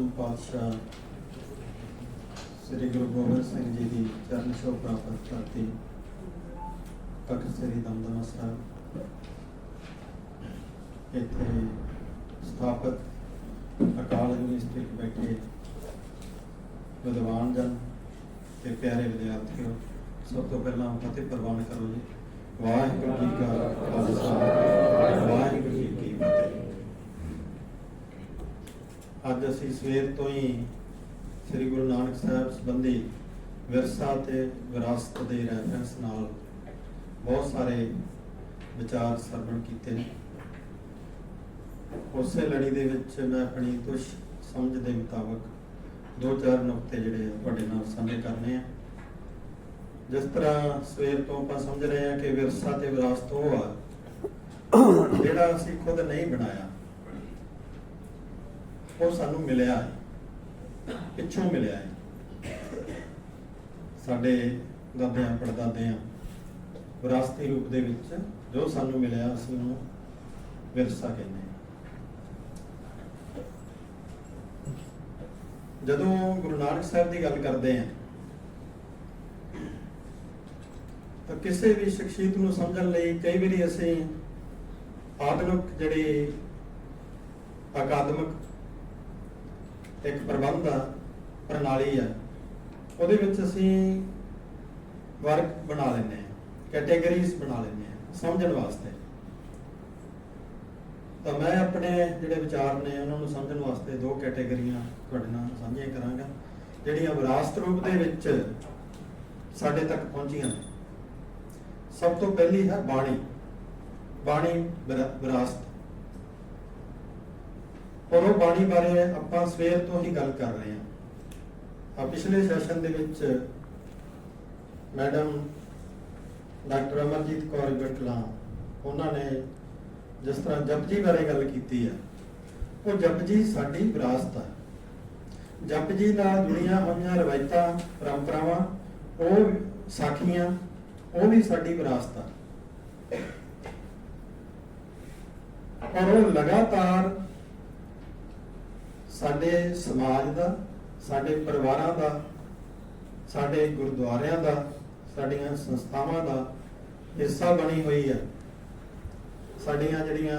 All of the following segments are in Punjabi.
ਪੰਜਮ ਪਾਤਸ਼ਾਹ ਸ੍ਰੀ ਗੁਰੂ ਗੋਬਿੰਦ ਸਿੰਘ ਜੀ ਦੀ ਚਰਨ ਛੋਹ ਪ੍ਰਾਪਤ ਕਰਤੀ। ਤਖਤ ਸ੍ਰੀ ਦਮਦਮਾ ਸਾਹਿਬ। ਇੱਥੇ ਸਥਾਪਿਤ ਅਕਾਲ ਯੂਨੀਵਰਸਿਟੀ ਬੈਠੇ ਵਿਦਵਾਨ ਜਨ ਤੇ ਪਿਆਰੇ ਵਿਦਿਆਰਥੀਓ, ਸਭ ਤੋਂ ਪਹਿਲਾਂ ਫਤਿਹ ਪ੍ਰਵਾਨ ਕਰੋ ਜੀ। ਵਾਹਿਗੁਰੂ ਜੀ ਕਾ ਖਾਲਸਾ। ਅੱਜ ਅਸੀਂ ਸਵੇਰ ਤੋਂ ਹੀ ਸ੍ਰੀ ਗੁਰੂ ਨਾਨਕ ਸਾਹਿਬ ਸੰਬੰਧੀ ਵਿਰਸਾ ਤੇ ਵਿਰਾਸਤ ਦੇ ਰੈਫਰੈਂਸ ਨਾਲ ਬਹੁਤ ਸਾਰੇ ਵਿਚਾਰ ਸਰਵਣ ਕੀਤੇ ਨੇ। ਉਸੇ ਲੜੀ ਦੇ ਵਿੱਚ ਮੈਂ ਆਪਣੀ ਤੁਸ਼ ਸਮਝ ਦੇ ਮੁਤਾਬਕ ਦੋ ਚਾਰ ਨੁਕਤੇ ਜਿਹੜੇ ਤੁਹਾਡੇ ਨਾਲ ਸਾਂਝੇ ਕਰਨੇ ਆ। ਜਿਸ ਤਰ੍ਹਾਂ ਸਵੇਰ ਤੋਂ ਆਪਾਂ ਸਮਝ ਰਹੇ ਹਾਂ ਕਿ ਵਿਰਸਾ ਤੇ ਵਿਰਾਸਤ ਉਹ ਆ ਜਿਹੜਾ ਅਸੀਂ ਖੁਦ ਨਹੀਂ ਬਣਾਇਆ। ਉਹ ਸਾਨੂੰ ਮਿਲਿਆ ਹੈ ਪਿੱਛੋਂ ਮਿਲਿਆ ਹੈ ਸਾਡੇ ਦਾਦਿਆਂ ਪੜਦਾਦਿਆਂ ਵਿਰਾਸਤੀ ਰੂਪ ਦੇ ਵਿੱਚ ਜੋ ਸਾਨੂੰ ਮਿਲਿਆ, ਅਸੀਂ ਉਹਨੂੰ ਵਿਰਸਾ ਕਹਿੰਦੇ ਹਾਂ। ਜਦੋਂ ਗੁਰੂ ਨਾਨਕ ਸਾਹਿਬ ਦੀ ਗੱਲ ਕਰਦੇ ਹਾਂ, ਤਾਂ ਕਿਸੇ ਵੀ ਸ਼ਖਸੀਅਤ ਨੂੰ ਸਮਝਣ ਲਈ ਕਈ ਵਾਰੀ ਅਸੀਂ ਆਧੁਨਿਕ ਜਿਹੜੀ ਅਕਾਦਮਿਕ ਇੱਕ ਪ੍ਰਬੰਧ ਆ, ਪ੍ਰਣਾਲੀ ਆ, ਉਹਦੇ ਵਿੱਚ ਅਸੀਂ ਵਰਗ ਬਣਾ ਲੈਂਦੇ ਹਾਂ ਕੈਟਾਗਰੀਜ਼ ਬਣਾ ਲੈਂਦੇ ਆ ਸਮਝਣ ਵਾਸਤੇ। ਤਾਂ ਮੈਂ ਆਪਣੇ ਜਿਹੜੇ ਵਿਚਾਰ ਨੇ, ਉਹਨਾਂ ਨੂੰ ਸਮਝਣ ਵਾਸਤੇ ਦੋ ਕੈਟਾਗਰੀਆਂ ਤੁਹਾਡੇ ਨਾਲ ਸਾਂਝੀਆਂ ਕਰਾਂਗਾ, ਜਿਹੜੀਆਂ ਵਿਰਾਸਤ ਰੂਪ ਦੇ ਵਿੱਚ ਸਾਡੇ ਤੱਕ ਪਹੁੰਚੀਆਂ ਨੇ। ਸਭ ਤੋਂ ਪਹਿਲੀ ਹੈ ਬਾਣੀ। ਬਾਣੀ ਵਿਰਾਸਤ। ਔਰ ਉਹ ਬਾਣੀ ਬਾਰੇ ਆਪਾਂ ਸਵੇਰ ਤੋਂ ਹੀ ਗੱਲ ਕਰ ਰਹੇ ਹਾਂ। ਆ ਪਿਛਲੇ ਸੈਸ਼ਨ ਦੇ ਵਿੱਚ ਮੈਡਮ ਡਾਕਟਰ ਅਮਰਜੀਤ ਕੌਰ ਬਟਲਾ ਉਹਨਾਂ ਨੇ ਜਿਸ ਤਰ੍ਹਾਂ ਜਪਜੀ ਬਾਰੇ ਗੱਲ ਕੀਤੀ ਆ ਉਹ ਜਪਜੀ ਸਾਡੀ ਵਿਰਾਸਤ ਆ ਜਪਜੀ ਨਾਲ ਜੁੜੀਆਂ ਹੋਈਆਂ ਰਵਾਇਤਾਂ, ਪਰੰਪਰਾਵਾਂ, ਉਹ ਸਾਖੀਆਂ, ਉਹ ਵੀ ਸਾਡੀ ਵਿਰਾਸਤ ਆ ਔਰ ਉਹ ਲਗਾਤਾਰ ਸਾਡੇ ਸਮਾਜ ਦਾ, ਸਾਡੇ ਪਰਿਵਾਰਾਂ ਦਾ, ਸਾਡੇ ਗੁਰਦੁਆਰਿਆਂ ਦਾ, ਸਾਡੀਆਂ ਸੰਸਥਾਵਾਂ ਦਾ ਹਿੱਸਾ ਬਣੀ ਹੋਈ ਹੈ ਸਾਡੀਆਂ ਜਿਹੜੀਆਂ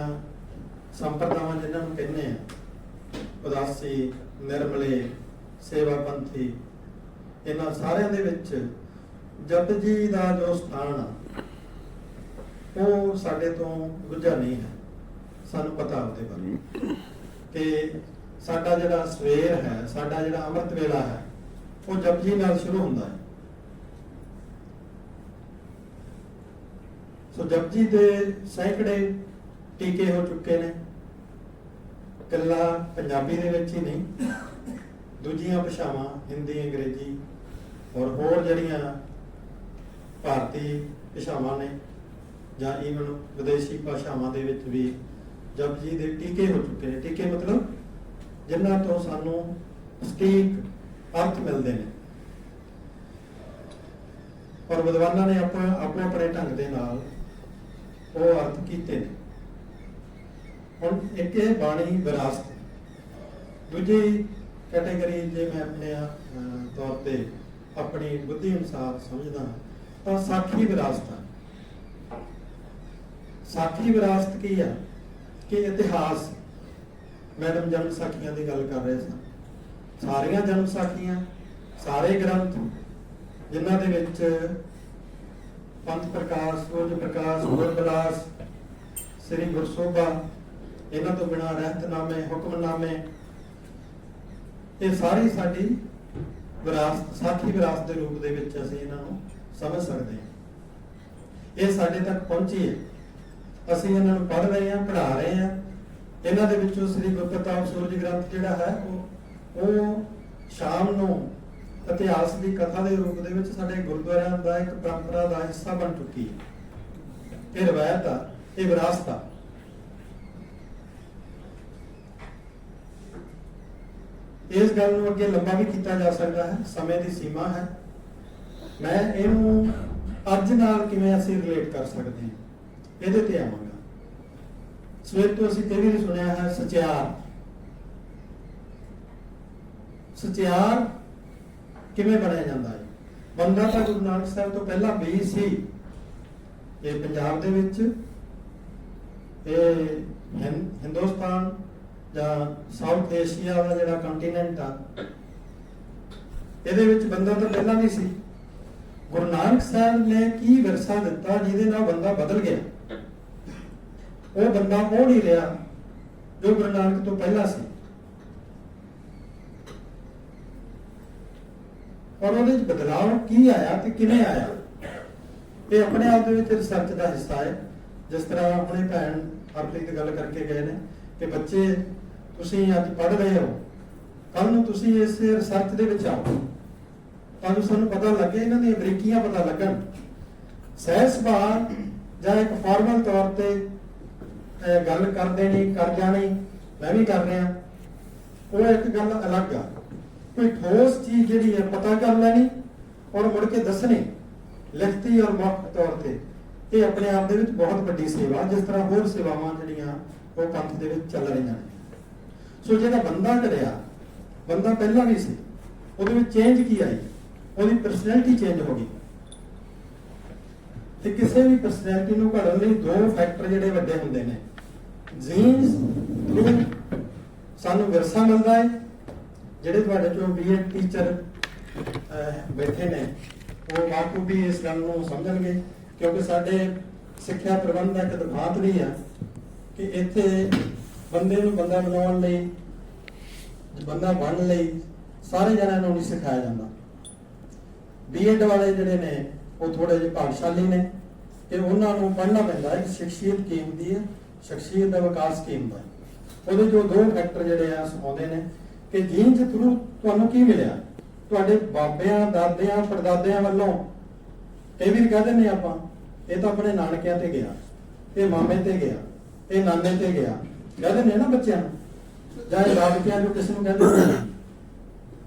ਸੰਪਰਦਾਵਾਂ ਜਿਹਨਾਂ ਨੂੰ ਕਹਿੰਦੇ ਆ, ਉਦਾਸੀ, ਨਿਰਮਲੇ ਸੇਵਾ ਪੰਥੀ ਇਹਨਾਂ ਸਾਰਿਆਂ ਦੇ ਵਿੱਚ ਜਪਜੀ ਦਾ ਜੋ ਸਥਾਨ ਆ, ਉਹ ਸਾਡੇ ਤੋਂ ਗੁੱਝਾ ਨਹੀਂ ਹੈ। ਸਾਨੂੰ ਪਤਾ ਉਹਦੇ ਬਾਰੇ ਕਿ ਸਾਡਾ ਜਿਹੜਾ ਸਵੇਰ ਹੈ, ਸਾਡਾ ਜਿਹੜਾ ਅੰਮ੍ਰਿਤ ਵੇਲਾ ਹੈ, ਉਹ ਜਪਜੀ ਨਾਲ ਸ਼ੁਰੂ ਹੁੰਦਾ ਹੈ। ਸੋ ਜਪਜੀ ਦੇ ਸੈਂਕੜੇ ਟੀਕੇ ਹੋ ਚੁੱਕੇ ਨੇ। ਕੱਲਾ ਪੰਜਾਬੀ ਦੇ ਵਿੱਚ ਹੀ ਨਹੀਂ, ਦੂਜੀਆਂ ਭਾਸ਼ਾਵਾਂ, ਹਿੰਦੀ, ਅੰਗਰੇਜ਼ੀ ਔਰ ਹੋਰ ਜਿਹੜੀਆਂ ਭਾਰਤੀ ਭਾਸ਼ਾਵਾਂ ਨੇ ਜਾਂ ਈਵਨ ਵਿਦੇਸ਼ੀ ਭਾਸ਼ਾਵਾਂ ਦੇ ਵਿੱਚ ਵੀ ਜਪਜੀ ਦੇ ਟੀਕੇ ਹੋ ਚੁੱਕੇ ਨੇ। ਟੀਕੇ ਮਤਲਬ ਜਿਨ੍ਹਾਂ ਤੋਂ ਸਾਨੂੰ ਸਟੀਕ ਅਰਥ ਮਿਲਦੇ ਨੇ। ਔਰ ਵਿਦਵਾਨਾਂ ਨੇ ਆਪਾਂ ਆਪਣੇ ਆਪਣੇ ਢੰਗ ਦੇ ਨਾਲ ਉਹ ਅਰਥ ਕੀਤੇ ਨੇ। ਹੁਣ ਇੱਕ ਇਹ ਬਾਣੀ ਵਿਰਾਸਤ। ਦੂਜੀ ਕੈਟਾਗਰੀ ਜੇ ਮੈਂ ਆਪਣੇ ਤੌਰ ਤੇ ਆਪਣੀ ਬੁੱਧੀ ਅਨੁਸਾਰ ਸਮਝਦਾ ਤਾਂ ਸਾਖੀ ਵਿਰਾਸਤ ਸਾਖੀ ਵਿਰਾਸਤ ਕੀ ਆ? ਕਿ ਇਤਿਹਾਸ। ਮੈਡਮ ਜਨਮ ਸਾਖੀਆਂ ਦੀ ਗੱਲ ਕਰ ਰਹੇ ਸਾਂ। ਸਾਰੀਆਂ ਜਨਮ ਸਾਖੀਆਂ, ਸਾਰੇ ਗ੍ਰੰਥ, ਜਿਨ੍ਹਾਂ ਦੇ ਵਿੱਚ ਪੰਥ ਪ੍ਰਕਾਸ਼, ਸੂਰਜ ਪ੍ਰਕਾਸ਼ ਗੁਰਬਲਾਸ ਸ੍ਰੀ ਗੁਰਸੋਭਾ, ਇਹਨਾਂ ਤੋਂ ਬਿਨਾਂ ਰਹਿਤਨਾਮੇ, ਹੁਕਮਨਾਮੇ, ਇਹ ਸਾਰੀ ਸਾਡੀ ਵਿਰਾਸਤ, ਸਾਖੀ ਵਿਰਾਸਤ ਦੇ ਰੂਪ ਦੇ ਵਿੱਚ ਅਸੀਂ ਇਹਨਾਂ ਨੂੰ ਸਮਝ ਸਕਦੇ ਹਾਂ। ਇਹ ਸਾਡੇ ਤੱਕ ਪਹੁੰਚੀ ਹੈ। ਅਸੀਂ ਇਹਨਾਂ ਨੂੰ ਪੜ੍ਹ ਰਹੇ ਹਾਂ, ਪੜ੍ਹਾ ਰਹੇ ਹਾਂ। ਇਹਨਾਂ ਦੇ ਵਿੱਚੋਂ ਸ੍ਰੀ ਗੁਰਪ੍ਰਤਾਪ ਸੂਰਜ ਗ੍ਰੰਥ ਜਿਹੜਾ ਹੈ, ਉਹ ਉਹ ਸ਼ਾਮ ਨੂੰ ਇਤਿਹਾਸ ਦੀ ਕਥਾ ਦੇ ਰੂਪ ਦੇ ਵਿੱਚ ਸਾਡੇ ਗੁਰਦੁਆਰਿਆਂ ਦਾ ਇੱਕ ਪਰੰਪਰਾ ਦਾ ਹਿੱਸਾ ਬਣ ਚੁੱਕੀ ਹੈ। ਇਹ ਰਵਾਇਤ ਆ, ਇਹ ਵਿਰਾਸਤ ਆ। ਇਸ ਗੱਲ ਨੂੰ ਅੱਗੇ ਲੰਬਾ ਵੀ ਕੀਤਾ ਜਾ ਸਕਦਾ ਹੈ, ਸਮੇਂ ਦੀ ਸੀਮਾ ਹੈ। ਮੈਂ ਇਹਨੂੰ ਅੱਜ ਨਾਲ ਕਿਵੇਂ ਅਸੀਂ ਰਿਲੇਟ ਕਰ ਸਕਦੇ ਹਾਂ? ਇਹਦੇ ਤੇ ਆਵਾਂ। ਸਵੇਰ ਤੋਂ ਅਸੀਂ ਕਈ ਵਾਰੀ ਸੁਣਿਆ ਹੈ ਸਚਿਆਰ ਸਚਿਆਰ ਕਿਵੇਂ ਬਣਿਆ ਜਾਂਦਾ ਹੈ? ਬੰਦਾ ਤਾਂ ਗੁਰੂ ਨਾਨਕ ਸਾਹਿਬ ਤੋਂ ਪਹਿਲਾਂ ਵੀ ਸੀ। ਇਹ ਪੰਜਾਬ ਦੇ ਵਿੱਚ, ਇਹ ਹਿੰਦੁਸਤਾਨ ਜਾਂ ਸਾਊਥ ਏਸ਼ੀਆ ਦਾ ਜਿਹੜਾ ਕੰਟੀਨੈਂਟ ਆ, ਇਹਦੇ ਵਿੱਚ ਬੰਦਾ ਤਾਂ ਪਹਿਲਾਂ ਵੀ ਸੀ। ਗੁਰੂ ਨਾਨਕ ਸਾਹਿਬ ਨੇ ਕੀ ਵਿਰਸਾ ਦਿੱਤਾ ਜਿਹਦੇ ਨਾਲ ਬੰਦਾ ਬਦਲ ਗਿਆ? ਉਹ ਬੰਦਾ ਉਹ ਨਹੀਂ ਰਿਹਾ ਜੋ ਗੁਰੂ ਨਾਨਕ ਤੋਂ ਪਹਿਲਾਂ ਸੀ। ਔਰ ਉਹਦੇ ਵਿੱਚ ਬਦਲਾਅ ਕੀ ਆਇਆ ਤੇ ਕਿਵੇਂ ਆਇਆ? ਇਹ ਆਪਣੇ ਆਪ ਦੇ ਵਿੱਚ ਰਿਸਰਚ ਦਾ ਹਿੱਸਾ ਹੈ। ਜਿਸ ਤਰ੍ਹਾਂ ਆਪਣੇ ਭੈਣ ਹਰਪ੍ਰੀਤ ਗੱਲ ਕਰਕੇ ਗਏ ਨੇ ਕਿ ਬੱਚੇ, ਤੁਸੀਂ ਅੱਜ ਪੜ੍ਹ ਰਹੇ ਹੋ। ਕੱਲ ਨੂੰ ਤੁਸੀਂ ਇਸ ਰਿਸਰਚ ਦੇ ਵਿੱਚ ਆਓ। ਤੁਹਾਨੂੰ ਸਾਨੂੰ ਪਤਾ ਲੱਗੇ, ਇਹਨਾਂ ਦੀਆਂ ਬਰੀਕੀਆਂ ਪਤਾ ਲੱਗਣ। ਸਹਿਜ ਸੁਭਾਅ ਜਾਂ ਇੱਕ ਫਾਰਮਲ ਤੌਰ ਤੇ ਗੱਲ ਕਰ ਦੇਣੀ ਕਰ ਜਾਣੀ, ਮੈਂ ਵੀ ਕਰ ਰਿਹਾ। ਉਹ ਇੱਕ ਗੱਲ ਅਲੱਗ ਆ। ਕੋਈ ਠੋਸ ਚੀਜ਼ ਜਿਹੜੀ ਹੈ, ਪਤਾ ਕਰ ਲੈਣੀ ਔਰ ਮੁੜ ਕੇ ਦੱਸਣੀ, ਲਿਖਤੀ ਔਰ ਮੌਖਿਕ ਤੌਰ ਤੇ। ਇਹ ਆਪਣੇ ਆਪ ਦੇ ਵਿੱਚ ਬਹੁਤ ਵੱਡੀ ਸੇਵਾ ਜਿਸ ਤਰ੍ਹਾਂ ਹੋਰ ਸੇਵਾਵਾਂ ਜਿਹੜੀਆਂ ਉਹ ਪੰਥ ਦੇ ਵਿੱਚ ਚੱਲ ਰਹੀਆਂ ਨੇ। ਸੋ ਜਿਹੜਾ ਬੰਦਾ ਕਰਿਆ, ਬੰਦਾ ਪਹਿਲਾਂ ਵੀ ਸੀ, ਉਹਦੇ ਵਿੱਚ ਚੇਂਜ ਕੀ ਆਈ? ਉਹਦੀ ਪਰਸਨੈਲਿਟੀ ਚੇਂਜ ਹੋ ਗਈ। ਤੇ ਕਿਸੇ ਵੀ ਪਰਸਨੈਲਿਟੀ ਨੂੰ ਘੜਨ ਲਈ ਦੋ ਫੈਕਟਰ ਜਿਹੜੇ ਵੱਡੇ ਹੁੰਦੇ ਨੇ। ਜੀਨਸ ਥਰੂ ਸਾਨੂੰ ਵਿਰਸਾ ਮਿਲਦਾ ਹੈ, ਜਿਹੜੇ ਤੁਹਾਡੇ ਚੋਂ ਬੀਐਡ ਟੀਚਰ ਬੈਠੇ ਨੇ, ਉਹ ਬਾਪੂ ਵੀ ਇਸ ਗੱਲ ਨੂੰ ਸਮਝਣਗੇ, ਕਿਉਂਕਿ ਸਾਡੇ ਸਿੱਖਿਆ ਪ੍ਰਬੰਧ ਦਾ ਇੱਕ ਦਿਖਾਂਤ ਵੀ ਆ ਕਿ ਇੱਥੇ ਬੰਦੇ ਨੂੰ ਬੰਦਾ ਬਣਾਉਣ ਲਈ, ਬੰਦਾ ਬਣਨ ਲਈ ਸਾਰੇ ਜਣਿਆਂ ਨੂੰ ਨਹੀਂ ਸਿਖਾਇਆ ਜਾਂਦਾ। ਬੀਐਡ ਵਾਲੇ ਜਿਹੜੇ ਨੇ, ਉਹ ਥੋੜੇ ਜਿਹੇ ਭਾਗਸ਼ਾਲੀ ਨੇ, ਤੇ ਉਹਨਾਂ ਨੂੰ ਪੜ੍ਹਨਾ ਪੈਂਦਾ ਹੈ ਕਿ ਸ਼ਖਸੀਅਤ ਕੀਮਤੀ ਹੈ। ਸ਼ਖਸੀਅਤ ਦਾ ਵਿਕਾਸ ਕੀ ਹੁੰਦਾ ਉਹਦੇ ਜੋ ਦੋ ਫੈਕਟਰ ਜਿਹੜੇ ਆ ਸਿਖਾਉਂਦੇ ਨੇ ਕਿ ਜੀਨ ਦੇ ਥਰੂ ਤੁਹਾਨੂੰ ਕੀ ਮਿਲਿਆ? ਤੁਹਾਡੇ ਬਾਬਿਆਂ, ਦਾਦਿਆਂ, ਪੜਦਾਦਿਆਂ ਵੱਲੋਂ। ਕਈ ਵਾਰ ਕਹਿ ਦਿੰਦੇ ਆਪਾਂ, ਇਹ ਤਾਂ ਆਪਣੇ ਨਾਨਕਿਆਂ ਤੇ ਗਿਆ, ਇਹ ਮਾਮੇ ਤੇ ਗਿਆ, ਇਹ ਨਾਨੇ ਤੇ ਗਿਆ। ਕਹਿ ਦਿੰਦੇ ਨਾ ਬੱਚਿਆਂ ਨੂੰ। ਜਾਂ ਇਹ ਦਾਦਕਿਆਂ ਨੂੰ ਕਿਸੇ ਨੂੰ ਕਹਿੰਦੇ ਨੇ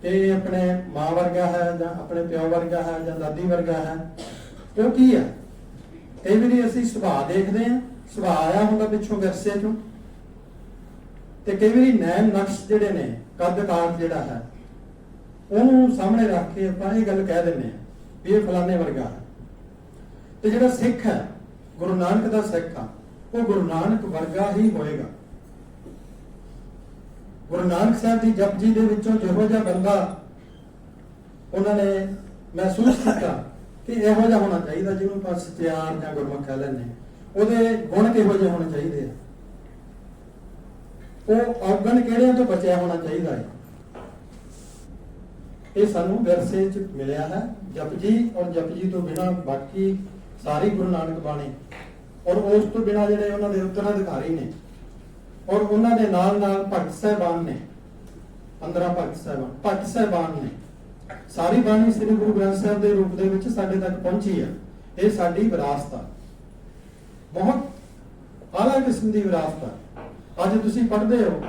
ਕਿ ਆਪਣੇ ਮਾਂ ਵਰਗਾ ਹੈ ਜਾਂ ਆਪਣੇ ਪਿਓ ਵਰਗਾ ਹੈ ਜਾਂ ਦਾਦੀ ਵਰਗਾ ਹੈ। ਕਿਉਂ ਕੀ ਹੈ ਕਈ ਵਾਰੀ ਅਸੀਂ ਸੁਭਾਅ ਦੇਖਦੇ ਹਾਂ। ਸੁਭਾਅ ਆਇਆ ਹੁੰਦਾ ਪਿੱਛੋਂ ਵਿਰਸੇ ਚੋਂ। ਤੇ ਕਈ ਵਾਰੀ ਨੈਣ ਨਕਸ਼ ਜਿਹੜੇ ਨੇ, ਕੱਦ ਕਾਠ ਜਿਹੜਾ ਹੈ, ਉਹਨੂੰ ਸਾਹਮਣੇ ਰੱਖ ਕੇ ਆਪਾਂ ਇਹ ਗੱਲ ਕਹਿ ਦਿੰਦੇ ਆ ਵੀ ਇਹ ਫਲਾਣੇ ਵਰਗਾ ਹੈ। ਤੇ ਜਿਹੜਾ ਸਿੱਖ ਹੈ, ਗੁਰੂ ਨਾਨਕ ਦਾ ਸਿੱਖ ਆ, ਉਹ ਗੁਰੂ ਨਾਨਕ ਵਰਗਾ ਹੀ ਹੋਏਗਾ। ਗੁਰੂ ਨਾਨਕ ਸਾਹਿਬ ਦੀ ਜਪਜੀ ਦੇ ਵਿੱਚੋਂ ਜਿਹੋ ਜਿਹਾ ਬੰਦਾ ਉਹਨਾਂ ਨੇ ਮਹਿਸੂਸ ਕੀਤਾ ਕਿ ਇਹੋ ਜਿਹਾ ਹੋਣਾ ਚਾਹੀਦਾ ਜਿਹਨੂੰ ਆਪਾਂ ਸਤਿਆਰ ਜਾਂ ਗੁਰਮੁਖ ਕਹਿ ਲੈਂਦੇ ਹਾਂ। ਉਹਦੇ ਗੁਣ ਕਿਹੋ ਜਿਹੇ ਹੋਣੇ ਚਾਹੀਦੇ ਆ? ਉਹ ਔਗਣ ਕਿਹੜਿਆਂ ਤੋਂ ਬਚਿਆ ਹੋਣਾ ਚਾਹੀਦਾ ਹੈ? ਇਹ ਸਾਨੂੰ ਵਿਰਸੇ ਚ ਮਿਲਿਆ ਹੈ ਜਪਜੀ ਔਰ ਜਪਜੀ ਤੋਂ ਬਿਨਾ ਬਾਕੀ ਸਾਰੀ ਗੁਰੂ ਨਾਨਕ ਬਾਣੀ ਔਰ ਉਸ ਤੋਂ ਬਿਨਾ ਜਿਹੜੇ ਉਹਨਾਂ ਦੇ ਉੱਤਰਾਧਿਕਾਰੀ ਨੇ ਔਰ ਉਹਨਾਂ ਦੇ ਨਾਲ ਨਾਲ ਭਗਤ ਸਾਹਿਬਾਨ ਨੇ 15 ਭਗਤ ਸਾਹਿਬਾਨ ਭਗਤ ਸਾਹਿਬਾਨ ਨੇ, ਸਾਰੀ ਬਾਣੀ ਸ੍ਰੀ ਗੁਰੂ ਗ੍ਰੰਥ ਸਾਹਿਬ ਦੇ ਰੂਪ ਦੇ ਵਿੱਚ ਸਾਡੇ ਤੱਕ ਪਹੁੰਚੀ ਆ। ਇਹ ਸਾਡੀ ਵਿਰਾਸਤ ਆ। ਬਹੁਤ ਆਲਾ ਕਿਸਮ ਦੀ ਵਿਰਾਸਤ ਆ। ਅੱਜ ਤੁਸੀਂ ਪੜ੍ਹਦੇ ਹੋ,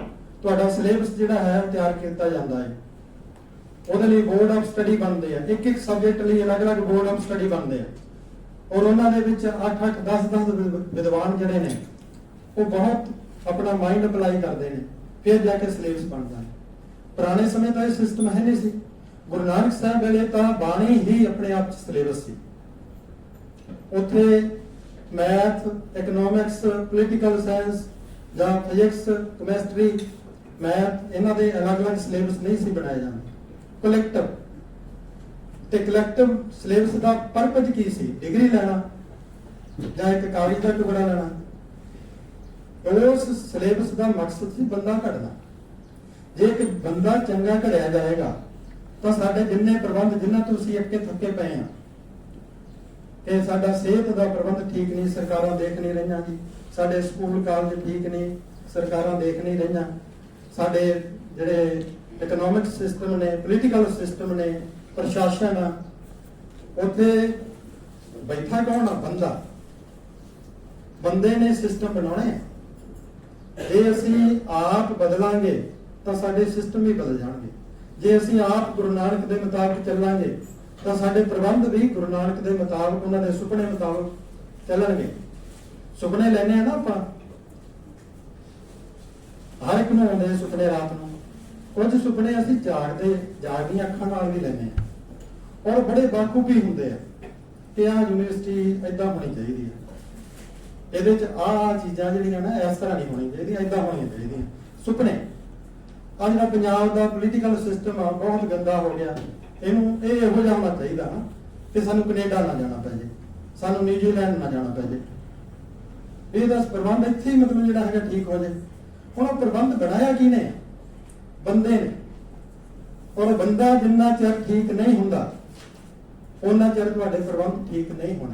ਤੁਹਾਡਾ ਸਿਲੇਬਸ ਜਿਹੜਾ ਹੈ ਤਿਆਰ ਕੀਤਾ ਜਾਂਦਾ ਹੈ। ਉਹਦੇ ਲਈ ਬੋਰਡ ਆਫ ਸਟੱਡੀ ਬਣਦੇ ਆ। ਇੱਕ ਇੱਕ ਸਬਜੈਕਟ ਲਈ ਅਲੱਗ-ਅਲੱਗ ਬੋਰਡ ਆਫ ਸਟੱਡੀ ਬਣਦੇ ਆ। ਔਰ ਉਹਨਾਂ ਦੇ ਵਿੱਚ 8-8 10-10 ਵਿਦਵਾਨ ਜਿਹੜੇ ਨੇ, ਉਹ ਬਹੁਤ ਆਪਣਾ ਮਾਈਂਡ ਅਪਲਾਈ ਕਰਦੇ ਨੇ, ਫਿਰ ਜਾ ਕੇ ਸਿਲੇਬਸ ਬਣਦਾ ਹੈ। ਪੁਰਾਣੇ ਸਮੇਂ ਤਾਂ ਇਹ ਸਿਸਟਮ ਹੈ ਨਹੀਂ ਸੀ। ਗੁਰੂ ਨਾਨਕ ਸਾਹਿਬ ਵੇਲੇ ਤਾਂ ਬਾਣੀ ਹੀ ਆਪਣੇ ਆਪ ਚ ਸਿਲੇਬਸ ਸੀ। ਉੱਥੇ ਮੈਥ ਇਕਨੋਮਿਕਸ ਪੋਲੀਟੀਕਲ ਸਾਇੰਸ ਜਾਂ ਫਿਜ਼ਿਕਸ ਕੈਮਿਸਟਰੀ ਮੈਥ ਇਹਨਾਂ ਦੇ ਅਲੱਗ-ਅਲੱਗ ਸਿਲੇਬਸ ਨਹੀਂ ਸੀ ਬਣਾਏ ਜਾਂਦੇ ਕਲੈਕਟਿਵ ਤੇ ਕਲੈਕਟਿਵ ਸਿਲੇਬਸ ਦਾ ਪਰਪਸ ਕੀ ਸੀ? ਡਿਗਰੀ ਲੈਣਾ ਜਾਂ ਇੱਕ ਕਾਗਜ਼ ਦਾ ਟੁਕੜਾ ਲੈਣਾ? ਉਸ ਸਿਲੇਬਸ ਦਾ ਮਕਸਦ ਸੀ ਬੰਦਾ ਘੜਨਾ। ਜੇ ਇੱਕ ਬੰਦਾ ਚੰਗਾ ਘੜਿਆ ਜਾਏਗਾ, ਤਾਂ ਸਾਡੇ ਜਿੰਨੇ ਪ੍ਰਬੰਧ ਜਿਨ੍ਹਾਂ ਤੋਂ ਅਸੀਂ ਅੱਕੇ ਥੱਕੇ ਪਏ ਆ ਇਹ ਸਾਡਾ ਸਿਹਤ ਦਾ ਪ੍ਰਬੰਧ ਠੀਕ ਨਹੀਂ, ਸਰਕਾਰਾਂ ਦੇਖ ਨਹੀਂ ਰਹੀਆਂ ਜੀ। ਸਾਡੇ ਸਕੂਲ, ਕਾਲਜ ਠੀਕ ਨਹੀਂ, ਸਰਕਾਰਾਂ ਦੇਖ ਨਹੀਂ ਰਹੀਆਂ। ਸਾਡੇ ਜਿਹੜੇ ਇਕਨੋਮਿਕ ਸਿਸਟਮ ਨੇ ਪੋਲੀਟੀਕਲ ਸਿਸਟਮ ਨੇ, ਪ੍ਰਸ਼ਾਸਨ ਆ, ਉੱਥੇ ਬੈਠਾ ਕੌਣ ਆ? ਬੰਦਾ। ਬੰਦੇ ਨੇ ਸਿਸਟਮ ਬਣਾਉਣੇ ਜੇ ਅਸੀਂ ਆਪ ਬਦਲਾਂਗੇ, ਤਾਂ ਸਾਡੇ ਸਿਸਟਮ ਵੀ ਬਦਲ ਜਾਣਗੇ। ਜੇ ਅਸੀਂ ਆਪ ਗੁਰੂ ਨਾਨਕ ਦੇ ਮੁਤਾਬਕ ਚੱਲਾਂਗੇ ਤਾਂ ਸਾਡੇ ਪ੍ਰਬੰਧ ਵੀ ਗੁਰੂ ਨਾਨਕ ਦੇ ਮੁਤਾਬਕ, ਉਹਨਾਂ ਦੇ ਸੁਪਨੇ ਮੁਤਾਬਕ ਚੱਲਣਗੇ। ਸੁਪਨੇ ਲੈਣੇ ਆ ਨਾ ਆਪਾਂ। ਹਰ ਇੱਕ ਨੂੰ ਆਉਂਦੇ ਸੁਪਨੇ ਰਾਤ ਨੂੰ। ਕੁਝ ਸੁਪਨੇ ਅਸੀਂ ਜਾਗਦੇ ਜਾਗਦੀਆਂ ਅੱਖਾਂ ਨਾਲ ਵੀ ਲੈਣੇ ਆ। ਔਰ ਬੜੇ ਬਾਖੂਬੀ ਹੁੰਦੇ ਆ ਕਿ ਆਹ ਯੂਨੀਵਰਸਿਟੀ ਐਦਾਂ ਹੋਣੀ ਚਾਹੀਦੀ ਹੈ ਇਹਦੇ ਚ ਆਹ ਚੀਜ਼ਾਂ ਜਿਹੜੀਆਂ ਨਾ, ਇਸ ਤਰ੍ਹਾਂ ਨਹੀਂ ਹੋਣੀ ਚਾਹੀਦੀਆਂ ਐਦਾਂ ਹੋਣੀਆਂ ਚਾਹੀਦੀਆਂ। ਸੁਪਨੇ। ਅੱਜ ਦਾ ਪੰਜਾਬ ਦਾ ਪੋਲੀਟੀਕਲ ਸਿਸਟਮ ਆ, ਬਹੁਤ ਗੰਦਾ ਹੋ ਗਿਆ। ਇਹਨੂੰ ਇਹ ਇਹੋ ਜਿਹਾ ਹੋਣਾ ਚਾਹੀਦਾ ਨਾ ਕਿ ਸਾਨੂੰ ਕੈਨੇਡਾ ਨਾ ਜਾਣਾ ਪੈ ਜੇ, ਸਾਨੂੰ ਨਿਊਜ਼ੀਲੈਂਡ ਨਾ ਜਾਣਾ ਪੈ ਜੇ। ਇਹਦਾ ਪ੍ਰਬੰਧ ਇੱਥੇ ਹੀ ਮਤਲਬ ਜਿਹੜਾ ਹੈਗਾ ਠੀਕ ਹੋ ਜੇ। ਹੁਣ ਉਹ ਪ੍ਰਬੰਧ ਬਣਾਇਆ ਕਿਹਨੇ? ਬੰਦੇ ਨੇ। ਔਰ ਬੰਦਾ ਜਿੰਨਾ ਚਿਰ ਠੀਕ ਨਹੀਂ ਹੁੰਦਾ ਉਹਨਾਂ ਚਿਰ ਤੁਹਾਡੇ ਪ੍ਰਬੰਧ ਠੀਕ ਨਹੀਂ ਹੋਣੇ।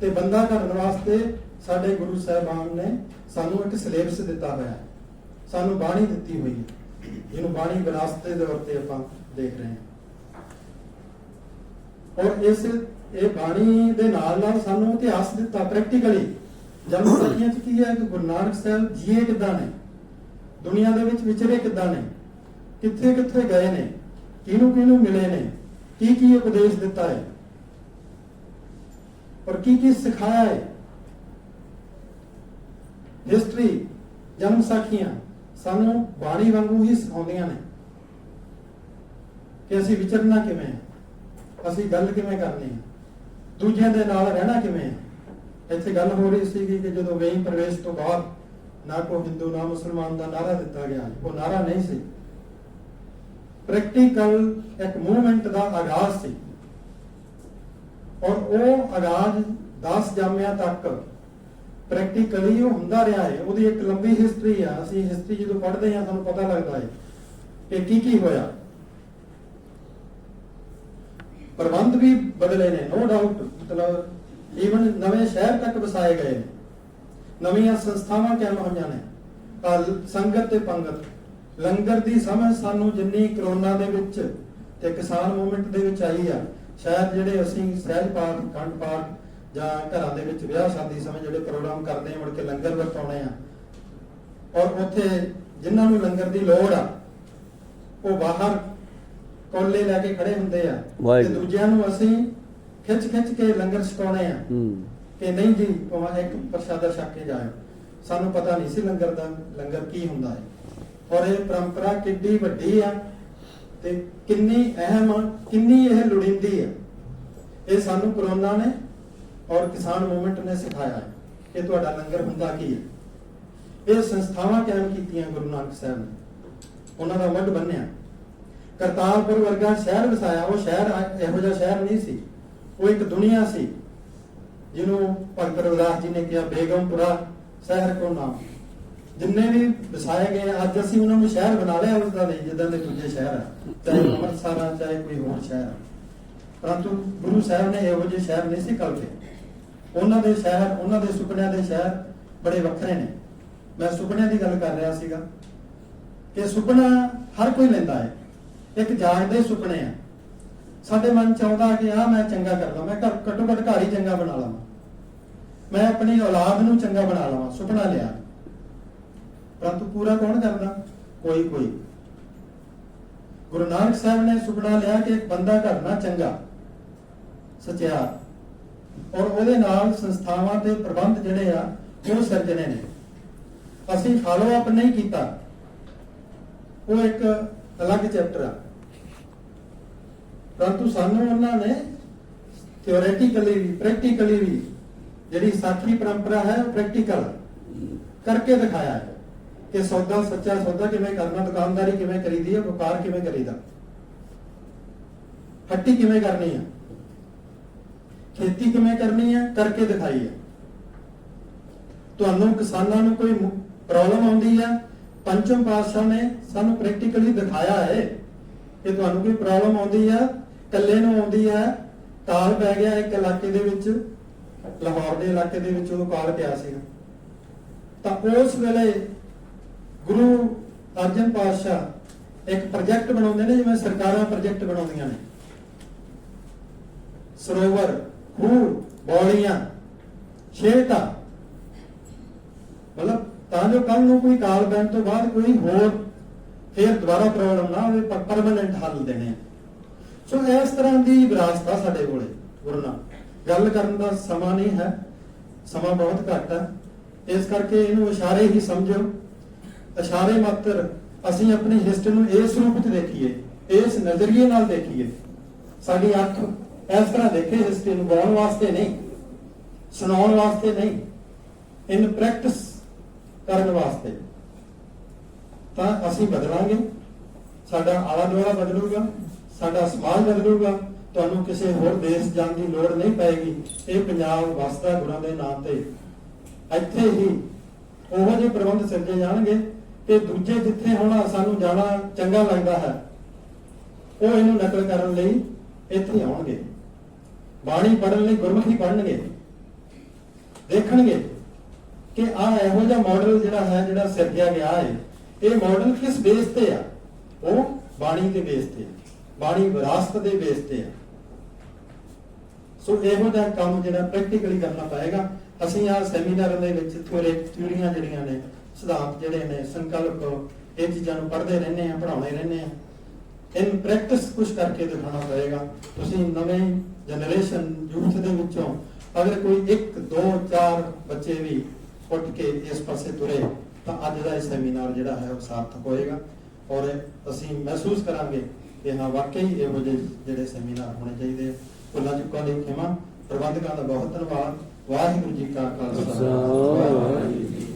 ਤੇ ਬੰਦਾ ਕਰਨ ਵਾਸਤੇ ਸਾਡੇ ਗੁਰੂ ਸਾਹਿਬਾਨ ਨੇ ਸਾਨੂੰ ਇੱਕ ਸਿਲੇਬਸ ਦਿੱਤਾ ਹੋਇਆ ਹੈ। ਸਾਨੂੰ ਬਾਣੀ ਦਿੱਤੀ ਹੋਈ ਹੈ। ਜਿਹਨੂੰ ਬਾਣੀ ਵਿਰਾਸਤ ਦੇ ਤੌਰ ਤੇ ਆਪਾਂ ਦੇਖ ਰਹੇ ਹਾਂ। ਔਰ ਇਸ, ਇਹ ਬਾਣੀ ਦੇ ਨਾਲ ਨਾਲ ਸਾਨੂੰ ਇਤਿਹਾਸ ਦਿੱਤਾ ਪ੍ਰੈਕਟੀਕਲੀ ਜਨਮ ਸਾਖੀਆਂ ਚ ਕੀ ਹੈ? ਕਿ ਗੁਰੂ ਨਾਨਕ ਸਾਹਿਬ ਜੀਏ ਕਿਦਾਂ ਨੇ? ਦੁਨੀਆ ਦੇ ਵਿੱਚ ਵਿਚਰੇ ਕਿੱਦਾਂ ਨੇ? ਕਿੱਥੇ ਕਿੱਥੇ ਗਏ ਨੇ? ਕਿਹਨੂੰ ਕਿਹਨੂੰ ਮਿਲੇ ਨੇ? ਕੀ ਕੀ ਉਪਦੇਸ਼ ਦਿੱਤਾ ਹੈ? ਔਰ ਕੀ ਕੀ ਸਿਖਾਇਆ ਹੈ? ਹਿਸਟਰੀ ਜਨਮ ਸਾਖੀਆਂ ਸਾਨੂੰ ਬਾਣੀ ਵਾਂਗੂ ਹੀ ਸਿਖਾਉਂਦੀਆਂ ਨੇ। ਕਿ ਅਸੀਂ ਵਿਚਰਨਾ ਕਿਵੇਂ ਹੈ? ਅਸੀਂ ਗੱਲ ਕਿਵੇਂ ਕਰਨੀ? ਹੈ ਦੂਜਿਆਂ ਦੇ ਨਾਲ ਰਹਿਣਾ ਕਿਵੇਂ? ਹੈ ਇੱਥੇ ਗੱਲ ਹੋ ਰਹੀ ਸੀ ਕਿ ਜਦੋਂ ਵੇਈ ਪ੍ਰਵੇਸ਼ ਤੋਂ ਬਾਅਦ ਨਾ ਕੋ ਹਿੰਦੂ, ਨਾ ਮੁਸਲਮਾਨ ਦਾ ਨਾਰਾ ਦਿੱਤਾ ਗਿਆ। ਉਹ ਨਾਰਾ ਨਹੀਂ ਸੀ। ਪ੍ਰੈਕਟੀਕਲ ਇੱਕ ਮੂਵਮੈਂਟ ਦਾ ਆਗਾਜ਼ ਸੀ। ਔਰ ਉਹ ਆਗਾਜ਼ 10 ਜਾਮਿਆਂ ਤੱਕ ਪ੍ਰੈਕਟੀਕਲੀ ਉਹ ਹੁੰਦਾ ਰਿਹਾ ਹੈ। ਉਹਦੀ ਇੱਕ ਲੰਬੀ ਹਿਸਟਰੀ ਆ। ਅਸੀਂ ਹਿਸਟਰੀ ਜਦੋਂ ਪੜ੍ਹਦੇ ਹਾਂ, ਸਾਨੂੰ ਪਤਾ ਲੱਗਦਾ ਹੈ ਕਿ ਕੀ ਕੀ ਹੋਇਆ। ਪ੍ਰਬੰਧ ਵੀ ਬਦਲੇ ਨੇ ਨੋ ਡਾਊਟ ਮਤਲਬ ਈਵਨ ਨਵੇਂ ਸ਼ਹਿਰ ਤੱਕ ਵਸਾਏ ਗਏ ਨੇ, ਨਵੀਆਂ ਸੰਸਥਾਵਾਂ ਕਾਇਮ ਹੋਈਆਂ ਨੇ ਤਾਂ ਸੰਗਤ ਤੇ ਪੰਗਤ, ਲੰਗਰ ਦੀ ਸਮਝ ਸਾਨੂੰ ਜਿੰਨੀ ਕਰੋਨਾ ਦੇ ਵਿੱਚ ਤੇ ਕਿਸਾਨ ਮੂਵਮੈਂਟ ਦੇ ਵਿੱਚ ਆਈ ਆ ਸ਼ਾਇਦ ਜਿਹੜੇ ਅਸੀਂ ਸਹਿਜ ਪਾਠ, ਖੰਡ ਪਾਠ ਜਾਂ ਘਰਾਂ ਦੇ ਵਿੱਚ ਵਿਆਹ ਸ਼ਾਦੀ ਸਮੇਂ ਜਿਹੜੇ ਪ੍ਰੋਗਰਾਮ ਕਰਦੇ ਆ, ਮੁੜ ਕੇ ਲੰਗਰ ਵਰਤਾਉਣੇ ਆ, ਔਰ ਉੱਥੇ ਜਿਨ੍ਹਾਂ ਨੂੰ ਲੰਗਰ ਦੀ ਲੋੜ ਆ, ਉਹ ਬਾਹਰ ਕੋਲੇ ਲੈ ਕੇ ਖੜੇ ਹੁੰਦੇ ਆ। ਤੇ ਵਾਹਿਗੁਰੂ। ਦੂਜਿਆਂ ਨੂੰ ਅਸੀਂ ਖਿੱਚ ਖਿੱਚ ਕੇ ਲੰਗਰ ਛਕਾਉਣੇ ਆ। ਹੂੰ। ਕਿ ਨਹੀਂ ਜੀ ਭਾਵੇਂ ਇੱਕ ਪ੍ਰਸ਼ਾਦਾ ਛਕ ਕੇ ਜਾਇਓ। ਸਾਨੂੰ ਪਤਾ ਨਹੀਂ ਸੀ ਲੰਗਰ ਦਾ ਲੰਗਰ ਕੀ ਹੁੰਦਾ ਹੈ। ਔਰ ਇਹ ਪਰੰਪਰਾ ਕਿੰਨੀ ਵੱਡੀ ਆ ਤੇ ਕਿੰਨੀ ਅਹਿਮ ਆ ਕਿੰਨੀ ਇਹ ਲੋੜੀਂਦੀ ਆ। ਇਹ ਸਾਨੂੰ ਕਰੋਨਾ ਨੇ ਔਰ ਕਿਸਾਨ ਮੂਵਮੈਂਟ ਨੇ ਸਿਖਾਇਆ ਹੈ ਕਿ ਤੁਹਾਡਾ ਲੰਗਰ ਹੁੰਦਾ ਕੀ ਹੈ। ਇਹ ਸੰਸਥਾਵਾਂ ਕਾਇਮ ਕੀਤੀਆਂ ਗੁਰੂ ਨਾਨਕ ਸਾਹਿਬ ਨੇ। ਉਹਨਾਂ ਦਾ ਮੱਢ ਬੰਨਿਆ। ਕਰਤਾਰਪੁਰ ਵਰਗਾ ਸ਼ਹਿਰ ਵਸਾਇਆ, ਉਹ ਸ਼ਹਿਰ ਇਹੋ ਜਿਹਾ ਸ਼ਹਿਰ ਨਹੀਂ ਸੀ। ਉਹ ਇੱਕ ਦੁਨੀਆ ਸੀ, ਜਿਹਨੂੰ ਭਗਤ ਰਵਿਦਾਸ ਜੀ ਨੇ ਕਿਹਾ ਬੇਗਮਪੁਰਾ ਸ਼ਹਿਰ ਕੋ ਨਾਮ। ਜਿੰਨੇ ਵੀ ਵਸਾਏ ਗਏ ਅੱਜ ਅਸੀਂ ਉਹਨਾਂ ਨੂੰ ਸ਼ਹਿਰ ਬਣਾ ਲਿਆ, ਉਸ ਦਾ ਨਹੀਂ ਜਿੱਦਾਂ ਦੇ ਦੂਜੇ ਸ਼ਹਿਰ ਆ, ਚਾਹੇ ਅੰਮ੍ਰਿਤਸਰ ਆ, ਚਾਹੇ ਕੋਈ ਹੋਰ ਸ਼ਹਿਰ ਆ। ਪਰੰਤੂ ਗੁਰੂ ਸਾਹਿਬ ਨੇ ਇਹੋ ਜਿਹੇ ਸ਼ਹਿਰ ਨਹੀਂ ਸੀ ਕਲਪੇ ਉਹਨਾਂ ਦੇ ਸ਼ਹਿਰ, ਉਹਨਾਂ ਦੇ ਸੁਪਨਿਆਂ ਦੇ ਸ਼ਹਿਰ ਬੜੇ ਵੱਖਰੇ ਨੇ। ਮੈਂ ਸੁਪਨਿਆਂ ਦੀ ਗੱਲ ਕਰ ਰਿਹਾ ਸੀਗਾ ਕਿ ਸੁਪਨਾ ਹਰ ਕੋਈ ਲੈਂਦਾ ਹੈ। ਇੱਕ ਜਾਗਦੇ ਸੁਪਨੇ ਆ। ਸਾਡੇ ਮਨ ਚ ਆਉਂਦਾ ਕਿ ਆ ਮੈਂ ਚੰਗਾ ਕਰ ਲਵਾਂ, ਮੈਂ ਘਰ ਘੱਟੋ ਘੱਟ ਘਰ ਹੀ ਚੰਗਾ ਬਣਾ ਲਵਾਂ। ਮੈਂ ਆਪਣੀ ਔਲਾਦ ਨੂੰ ਚੰਗਾ ਬਣਾ ਲਵਾਂ, ਸੁਪਨਾ ਲਿਆ। ਪਰੰਤੂ ਪੂਰਾ ਕੌਣ ਕਰਦਾ? ਕੋਈ ਕੋਈ। ਗੁਰੂ ਨਾਨਕ ਸਾਹਿਬ ਨੇ ਸੁਪਨਾ ਲਿਆ ਕਿ ਇੱਕ ਬੰਦਾ ਕਰਨਾ ਚੰਗਾ ਸਚਿਆਰ ਔਰ ਉਹਦੇ ਨਾਲ ਸੰਸਥਾਵਾਂ ਤੇ ਪ੍ਰਬੰਧ ਜਿਹੜੇ ਆ, ਉਹ ਸਿਰਜਣੇ ਨੇ। ਅਸੀਂ ਫਾਲੋ ਅਪ ਨਹੀਂ ਕੀਤਾ। ਉਹ ਇੱਕ ਅਲੱਗ ਚੈਪਟਰ ਆ। ਪਰੰਤੂ ਸਾਨੂੰ ਉਹਨਾਂ ਨੇ ਥਿਓਰੇਟਿਕਲੀ ਵੀ ਪ੍ਰੈਕਟੀਕਲੀ ਵੀ ਜਿਹੜੀ ਸਾਖੀ ਪਰੰਪਰਾ ਹੈ, ਉਹ ਪ੍ਰੈਕਟੀਕਲ ਕਰਕੇ ਦਿਖਾਇਆ ਹੈ ਕਿ ਸੌਦਾ ਸੱਚਾ ਸੌਦਾ ਕਿਵੇਂ ਕਰਨਾ, ਦੁਕਾਨਦਾਰੀ ਕਿਵੇਂ ਕਰੀਦੀ ਹੈ, ਵਪਾਰ ਕਿਵੇਂ ਕਰੀਦਾ। ਹੱਟੀ ਕਿਵੇਂ ਕਰਨੀ ਹੈ? ਖੇਤੀ ਕਿਵੇਂ ਕਰਨੀ ਹੈ? ਕਰਕੇ ਦਿਖਾਈ ਹੈ। ਤੁਹਾਨੂੰ ਕਿਸਾਨਾਂ ਨੂੰ ਕੋਈ ਪ੍ਰੋਬਲਮ ਆਉਂਦੀ ਹੈ? ਪੰਚਮ ਪਾਤਸ਼ਾਹ ਨੇ ਸਾਨੂੰ ਪ੍ਰੈਕਟੀਕਲੀ ਦਿਖਾਇਆ ਹੈ ਕਿ ਤੁਹਾਨੂੰ ਕੋਈ ਪ੍ਰੋਬਲਮ ਆਉਂਦੀ ਹੈ? ਇਕੱਲੇ ਨੂੰ ਆਉਂਦੀ ਹੈ ਕਾਲ ਪੈ ਗਿਆ ਇੱਕ ਇਲਾਕੇ ਦੇ ਵਿੱਚ, ਲਾਹੌਰ ਦੇ ਇਲਾਕੇ ਦੇ ਵਿੱਚ ਉਹ ਕਾਲ ਪਿਆ ਸੀ ਤਾਂ ਉਸ ਵੇਲੇ ਗੁਰੂ ਅਰਜਨ ਪਾਤਸ਼ਾਹ ਇੱਕ ਪ੍ਰੋਜੈਕਟ ਬਣਾਉਂਦੇ ਨੇ, ਜਿਵੇਂ ਸਰਕਾਰਾਂ ਪ੍ਰੋਜੈਕਟ ਬਣਾਉਂਦੀਆਂ ਨੇ। ਸਰੋਵਰ, ਖੂਹ ਬੌਲੀਆਂ ਛੇਤਾ। ਮਤਲਬ ਤਾਂ ਜੋ ਕੱਲ ਨੂੰ ਕੋਈ ਕਾਲ ਪੈਣ ਤੋਂ ਬਾਅਦ ਕੋਈ ਹੋਰ ਫੇਰ ਦੁਬਾਰਾ ਪ੍ਰੋਬਲਮ ਨਾ ਹੋਵੇ, ਪਰ ਪਰਮਨੈਂਟ ਹੱਲ ਦੇਣੇ ਆ। ਸੋ ਇਸ ਤਰ੍ਹਾਂ ਦੀ ਵਿਰਾਸਤ ਆ ਸਾਡੇ ਕੋਲੇ ਗੁਰਨਾ ਗੱਲ ਕਰਨ ਦਾ ਸਮਾਂ ਨਹੀਂ ਹੈ, ਸਮਾਂ ਬਹੁਤ ਘੱਟ ਹੈ। ਇਸ ਕਰਕੇ ਇਹਨੂੰ ਇਸ਼ਾਰੇ ਹੀ ਸਮਝੋ ਇਸ਼ਾਰੇ ਮਾਤਰ ਅਸੀਂ ਆਪਣੀ ਹਿਸਟਰੀ ਨੂੰ ਇਸ ਰੂਪ 'ਚ ਦੇਖੀਏ, ਇਸ ਨਜ਼ਰੀਏ ਨਾਲ ਦੇਖੀਏ। ਸਾਡੀ ਅੱਖ ਇਸ ਤਰ੍ਹਾਂ ਦੇਖੇ ਹਿਸਟਰੀ ਨੂੰ, ਗਾਉਣ ਵਾਸਤੇ ਨਹੀਂ, ਸੁਣਾਉਣ ਵਾਸਤੇ ਨਹੀਂ ਇਨ ਪ੍ਰੈਕਟਿਸ ਕਰਨ ਵਾਸਤੇ। ਤਾਂ ਅਸੀਂ ਬਦਲਾਂਗੇ, ਸਾਡਾ ਆਲਾ ਦੁਆਲਾ ਬਦਲੂਗਾ। ਸਾਡਾ ਸਮਾਜ ਬਦਲੂਗਾ, ਤੁਹਾਨੂੰ ਕਿਸੇ ਹੋਰ ਦੇਸ਼ ਜਾਣ ਦੀ ਲੋੜ ਨਹੀਂ ਪਏਗੀ। ਇਹ ਪੰਜਾਬ ਵਸਦਾ ਗੁਰਾਂ ਦੇ ਨਾਂ ਤੇ। ਇੱਥੇ ਹੀ ਉਹੋ ਜਿਹੇ ਪ੍ਰਬੰਧ ਸਿਰਜੇ ਜਾਣਗੇ ਕਿ ਦੂਜੇ ਜਿੱਥੇ ਹੁਣ ਸਾਨੂੰ ਜਾਣਾ ਚੰਗਾ ਲੱਗਦਾ ਹੈ, ਉਹ ਇਹਨੂੰ ਨਕਲ ਕਰਨ ਲਈ ਇੱਥੇ ਆਉਣਗੇ। ਬਾਣੀ ਪੜ੍ਹਨ ਲਈ ਗੁਰਮੁਖੀ ਪੜ੍ਹਨਗੇ। ਦੇਖਣਗੇ ਕਿ ਆ ਇਹੋ ਜਿਹਾ ਮਾਡਲ ਜਿਹੜਾ ਹੈ, ਜਿਹੜਾ ਸਿਰਜਿਆ ਗਿਆ ਹੈ, ਇਹ ਮਾਡਲ ਕਿਸ ਬੇਸ ਤੇ ਆ? ਉਹ ਬਾਣੀ ਦੇ ਬੇਸ ਤੇ ਆ। ਬਾਣੀ ਵਿਰਾਸਤ ਦੇ ਬੇਸ ਤੇ ਆ। ਸੋ ਇਹੋ ਜਿਹਾ ਕੰਮ ਜਿਹੜਾ ਪ੍ਰੈਕਟੀਕਲੀ ਕਰਨਾ ਪਏਗਾ। ਅਸੀਂ ਆ ਸੈਮੀਨਾਰ ਦੇ ਵਿੱਚ ਥੋੜੇ ਥਿਊਰੀਆਂ ਜਿਹੜੀਆਂ ਨੇ, ਸਿਧਾਂਤ ਜਿਹੜੇ ਨੇ, ਸੰਕਲਪ, ਇਹ ਚੀਜ਼ਾਂ ਨੂੰ ਪੜ੍ਹਦੇ ਰਹਿੰਦੇ ਆ ਪੜ੍ਹਾਉਂਦੇ ਰਹਿੰਦੇ ਆ ਇਨ ਪ੍ਰੈਕਟਿਸ ਕੁਝ ਕਰਕੇ ਦਿਖਾਉਣਾ ਪਏਗਾ। ਤੁਸੀਂ ਨਵੇਂ ਜਨਰੇਸ਼ਨ ਯੂਥ ਦੇ ਵਿੱਚੋਂ ਅਗਰ ਕੋਈ ਇੱਕ, ਦੋ, ਚਾਰ ਬੱਚੇ ਵੀ ਉੱਠ ਕੇ ਇਸ ਪਾਸੇ ਤੁਰੇ, ਤਾਂ ਅੱਜ ਦਾ ਇਹ ਸੈਮੀਨਾਰ ਜਿਹੜਾ ਹੈ ਉਹ ਸਾਰਥਕ ਹੋਏਗਾ। ਔਰ ਅਸੀਂ ਮਹਿਸੂਸ ਕਰਾਂਗੇ ਕਿ ਹਾਂ ਵਾਕਈ ਇਹੋ ਜਿਹੇ ਜਿਹੜੇ ਸੈਮੀਨਾਰ ਹੋਣੇ ਚਾਹੀਦੇ ਆ। ਭੁੱਲਾਂ ਚੁੱਕਾਂ ਦੀ ਖਿਮਾ ਪ੍ਰਬੰਧਕਾਂ ਦਾ ਬਹੁਤ ਧੰਨਵਾਦ। ਵਾਹਿਗੁਰੂ ਜੀ ਕਾ ਖਾਲਸਾ। ਵਾਹਿਗੁਰੂ ਜੀ